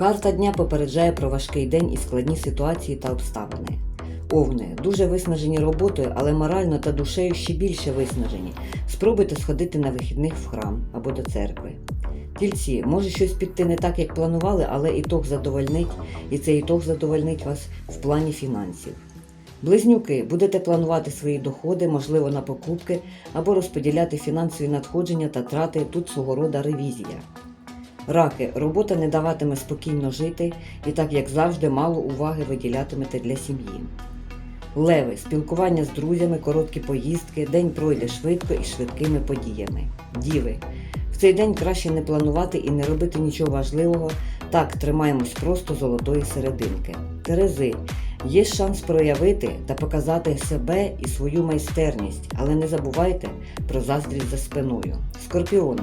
Карта дня попереджає про важкий день і складні ситуації та обставини. Овни дуже виснажені роботою, але морально та душею ще більше виснажені. Спробуйте сходити на вихідних в храм або до церкви. Тільці, може щось піти не так, як планували, але ітог задовольнить, і цей ітог задовольнить вас в плані фінансів. Близнюки, будете планувати свої доходи, можливо, на покупки або розподіляти фінансові надходження та трати тут свого рода ревізія. Раки, робота не даватиме спокійно жити і так як завжди мало уваги виділятимете для сім'ї. Леви, спілкування з друзями, короткі поїздки, день пройде швидко і швидкими подіями. Діви. В цей день краще не планувати і не робити нічого важливого. Так, тримаємось просто золотої серединки. Терези. Є шанс проявити та показати себе і свою майстерність, але не забувайте про заздрість за спиною. Скорпіони.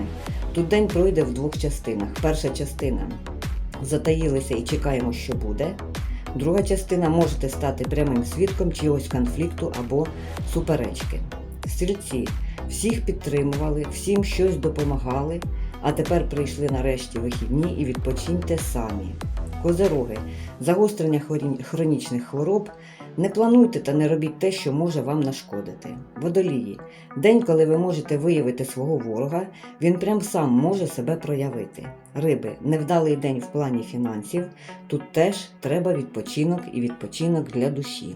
Тут день пройде в двох частинах. Перша частина затаїлися і чекаємо, що буде. Друга частина можете стати прямим свідком чогось конфлікту або суперечки. Стрільці всіх підтримували, всім щось допомагали, а тепер прийшли нарешті вихідні і відпочиньте самі. Козероги, загострення хронічних хвороб. Не плануйте та не робіть те, що може вам нашкодити. Водолії. День, коли ви можете виявити свого ворога, він прям сам може себе проявити. Риби. Невдалий день в плані фінансів. Тут теж треба відпочинок і відпочинок для душі.